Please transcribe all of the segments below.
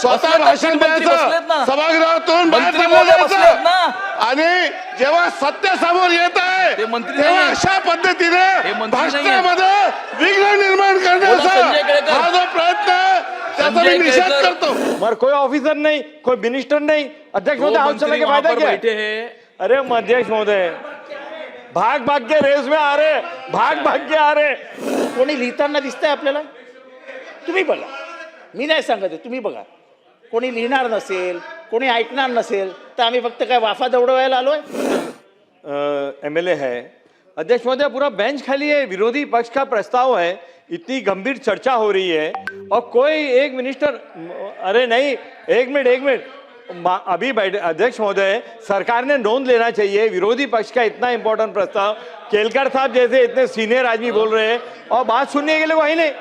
स्वतः भाषण द्यायचं. सभागृहातून बाहेर. ना. आणि जेव्हा सत्य समोर येत आहे ते मंत्री तेव्हा. अशा हे पद्धतीने भाषणामध्ये विघ्न निर्माण करण्याचा. हा जो प्रयत्न आहे, त्याचा मी निषेध. करतो मगर कोई ऑफिसर नहीं कोई मिनिस्टर नहीं अध्यक्ष महोदय चला के वहां फायदा क्या है? हैं अरे अध्यक्ष महोदय भाग भाग के रेस में आ रहे भाग भाग के आ रहे कोणी लिहिताना दिसतंय आपल्याला तुम्ही बघा मी नाही सांगत तुम्ही बघा कोणी लिहिणार नसेल, कोणी ऐकणार नसेल, तर आम्ही फक्त काय वाफा दौडवायला एल ए है. अध्यक्ष महोदय, पूरा बेंच खाली है, विरोधी पक्ष का प्रस्ताव है, इतनी गंभीर चर्चा हो रही है, और कोई एक मिनिस्टर अरे नहीं, एक मिनट एक मिनट अभी बैठ, अध्यक्ष महोदय, सरकार ने नोंद लेना चाहिए, विरोधी पक्ष का इतना इंपॉर्टेंट प्रस्ताव, केलकर साहब जैसे इतने सीनियर आदमी बोल रहे हैं, और बात सुनने के लिए वही नहीं।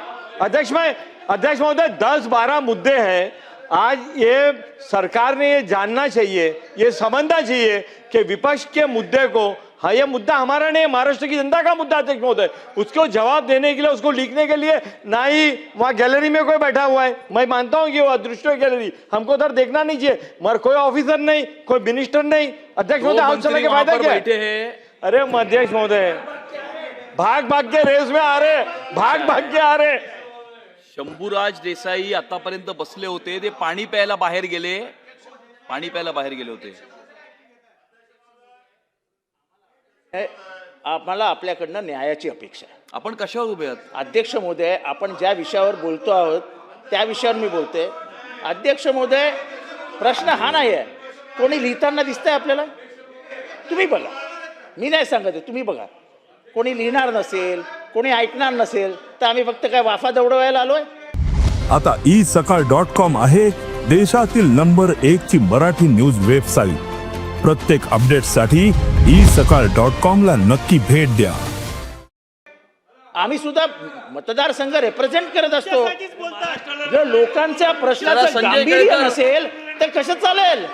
अध्यक्ष मैं अध्यक्ष महोदय, दस बारह मुद्दे हैं आज ये सरकार ने ये जानना चाहिए ये समझना चाहिए कि विपक्ष के मुद्दे को हाँ ये मुद्दा हमारा नहीं महाराष्ट्र की जनता का मुद्दा अध्यक्ष महोदय। उसको जवाब देने के लिए उसको लिखने के लिए ना ही वहाँ गैलरी में कोई बैठा हुआ है। मैं मानता हूँ कि वो अदृश्य गैलरी। हमको उधर देखना नहीं चाहिए। मगर कोई ऑफिसर नहीं कोई मिनिस्टर नहीं। अध्यक्ष महोदय हाउस चला मंत्री के फायदा क्या हैं? अरे अध्यक्ष महोदय भाग भाग के रेस में आ रहे भाग भाग के आ रहे शंभूराज देसाई आतापर्यंत बसले होते. ते पाणी प्यायला बाहेर गेले. पाणी प्यायला बाहेर गेले होते. हे आम्हाला आपल्याकडनं न्यायाची अपेक्षा आहे. आपण कशावर उभे आहात? अध्यक्ष महोदय आपण ज्या विषयावर बोलतो आहोत त्या विषयावर मी बोलते. अध्यक्ष महोदय प्रश्न हा नाही आहे. कोणी लिहिताना दिसतंय आपल्याला? तुम्ही बघा. मी नाही सांगत आहे तुम्ही बघा. कोणी लिहिणार नसेल कोणी ऐकणार नसेल तर आम्ही फक्त काय वाफा दौडवायला आलोय? आता ई सकाळ डॉट कॉम आहे देशातील नंबर एक ची मराठी न्यूज वेबसाईट प्रत्येक अपडेटसाठी ई सकाळ डॉट कॉम ला नक्की भेट द्या. आम्ही सुद्धा मतदारसंघ रिप्रेझेंट करत असतो. जर लोकांच्या प्रश्नाचं गांभीर्य. नसेल तर कसं चालेल?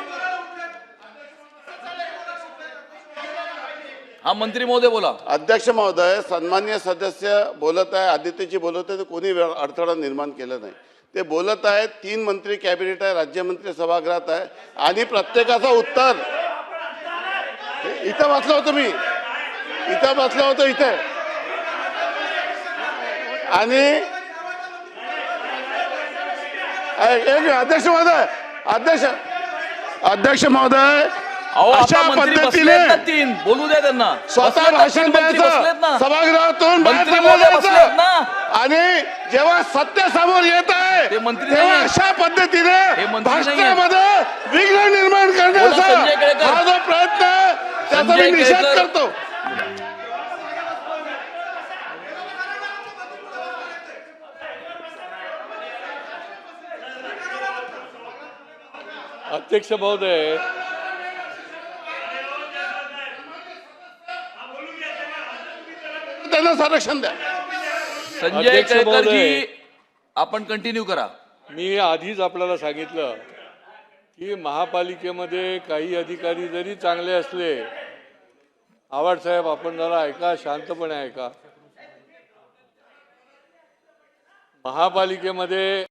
हा मंत्री महोदय बोला. अध्यक्ष महोदय सन्मान्य सदस्य बोलत आहे आदित्यजी बोलत आहे तर कोणी अडथळा निर्माण केला नाही. ते बोलत आहेत तीन मंत्री कॅबिनेट आहे राज्यमंत्री सभागृहात आहे आणि प्रत्येकाचं उत्तर. इथं बसलो होतो मी इथं बसलो होतो इथे. आणि एक अध्यक्ष महोदय अध्यक्ष अध्यक्ष महोदय अशा पद्धतीने बोलू द्या त्यांना स्वतः भाषण तीन मंत्री बसलेत द्यायचं ना सभागृहातून बाहेर. आणि जेव्हा सत्य समोर येत आहे ते मंत्री तेव्हा. अशा हे पद्धतीने भाषणामध्ये विघ्न निर्माण करण्याचा. हा जो प्रयत्न आहे त्याचा मी निषेध. करतो अध्यक्ष महोदय त्यांना संरक्षण द्या. संजय अध्यक्ष केळकरजी. आपण कंटिन्यू करा. मी आधीच आपल्याला सांगितलं की महापालिकेमध्ये काही अधिकारी जरी चांगले असले आवाड साहेब आपण जरा ऐका शांतपणे ऐका. महापालिकेमध्ये